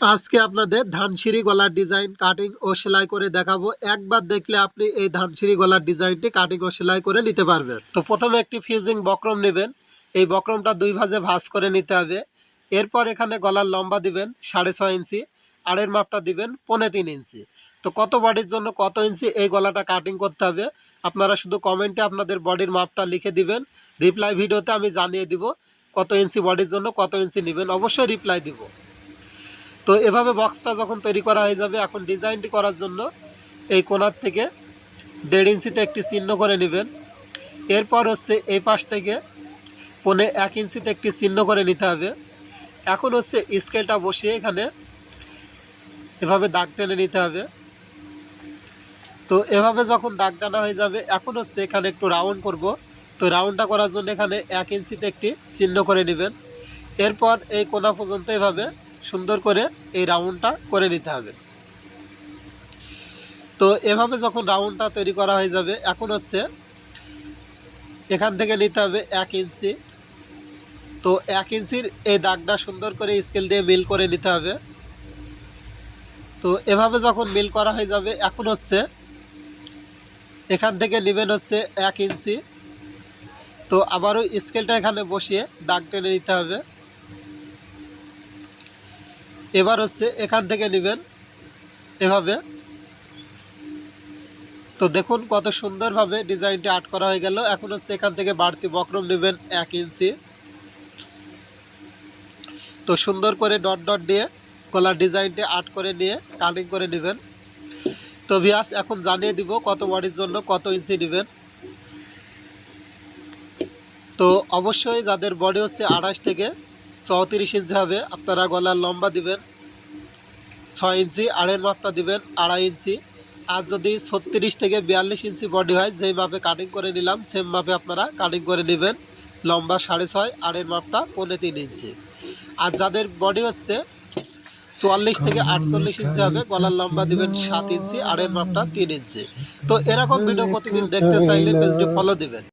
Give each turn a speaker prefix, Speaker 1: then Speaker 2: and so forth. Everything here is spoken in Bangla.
Speaker 1: আজকে আপনাদের ধানসিঁড়ি গলার ডিজাইন কাটিং ও সেলাই করে দেখাবো। একবার দেখলে আপনি এই ধানসিঁড়ি গলার ডিজাইনটি কাটিং ও সেলাই করে নিতে পারবেন। তো প্রথমে একটি ফিউজিং বক্রম নেবেন। এই বক্রমটা দুই ভাজে ভাঁজ করে নিতে হবে। এরপর এখানে গলার লম্বা দিবেন সাড়ে ছয় ইঞ্চি, আড়ের মাপটা দিবেন পনে তিন ইঞ্চি। তো কত বডির জন্য কত ইঞ্চি এই গলাটা কাটিং করতে হবে, আপনারা শুধু কমেন্টে আপনাদের বডির মাপটা লিখে দিবেন। রিপ্লাই ভিডিওতে আমি জানিয়ে দিব কত ইঞ্চি বডির জন্য কত ইঞ্চি নেবেন। অবশ্যই রিপ্লাই দিব। তো এভাবে বক্সটা যখন তৈরি করা হয়ে যাবে, এখন ডিজাইনটি করার জন্য এই কোনার থেকে দেড় ইঞ্চিতে একটি চিহ্ন করে নেবেন। এরপর হচ্ছে এই পাশ থেকে পনে এক ইঞ্চিতে একটি চিহ্ন করে নিতে হবে। এখন হচ্ছে স্কেলটা বসিয়ে এখানে এভাবে দাগ টেনে নিতে হবে। তো এভাবে যখন দাগ টানা হয়ে যাবে, এখন হচ্ছে এখানে একটু রাউন্ড করব। তো রাউন্ডটা করার জন্য এখানে এক ইঞ্চিতে একটি চিহ্ন করে নেবেন। এরপর এই কোনা পর্যন্ত এভাবে সুন্দর করে এই রাউন্ডটা করে নিতে হবে। তো এভাবে যখন রাউন্ডটা তৈরি করা হয়ে যাবে, এখন হচ্ছে এখান থেকে নিতে হবে এক ইঞ্চি। তো এক ইঞ্চির এই দাগটা সুন্দর করে স্কেল দিয়ে মিল করে নিতে হবে। তো এভাবে যখন মিল করা হয়ে যাবে, এখন হচ্ছে এখান থেকে নেবেন হচ্ছে এক ইঞ্চি। তো আবারও স্কেলটা এখানে বসিয়ে দাগ টেনে নিতে হবে। এবার হচ্ছে এখান থেকে নেবেন এভাবে। তো দেখুন কত সুন্দরভাবে ডিজাইনটি আর্ট করা হয়ে গেল। এখন হচ্ছে এখান থেকে বাড়তি বক্রম নেবেন এক ইঞ্চি। তো সুন্দর করে ডট ডট দিয়ে গলার ডিজাইনটি আর্ট করে নিয়ে কাটিং করে নেবেন। তো ভিয়াস এখন জানিয়ে দিব কত বডির জন্য কত ইঞ্চি নেবেন। তো অবশ্যই যাদের বডি হচ্ছে আঠাশ থেকে চৌত্রিশ ইঞ্চি হবে। আপনারা গলার লম্বা দিবেন। ছয় ইঞ্চি, আড়ের মাপটা দিবেন, আড়াই ইঞ্চি। আর যদি ছত্রিশ থেকে বিয়াল্লিশ ইঞ্চি বডি হয়, যেই মাপে কাটিং করে নিলাম সেম মাপে আপনারা কাটিং করে নেবেন। লম্বা সাড়ে ছয়, আড়ের মাপটা পৌনে তিন ইঞ্চি। আর যাদের বডি হচ্ছে চুয়াল্লিশ থেকে আটচল্লিশ ইঞ্চি হবে, গলার লম্বা দিবেন সাত ইঞ্চি, আড়ের মাপটা তিন ইঞ্চি। তো এরকম ভিডিও প্রতিদিন দেখতে চাইলে পেজটি ফলো দিবেন।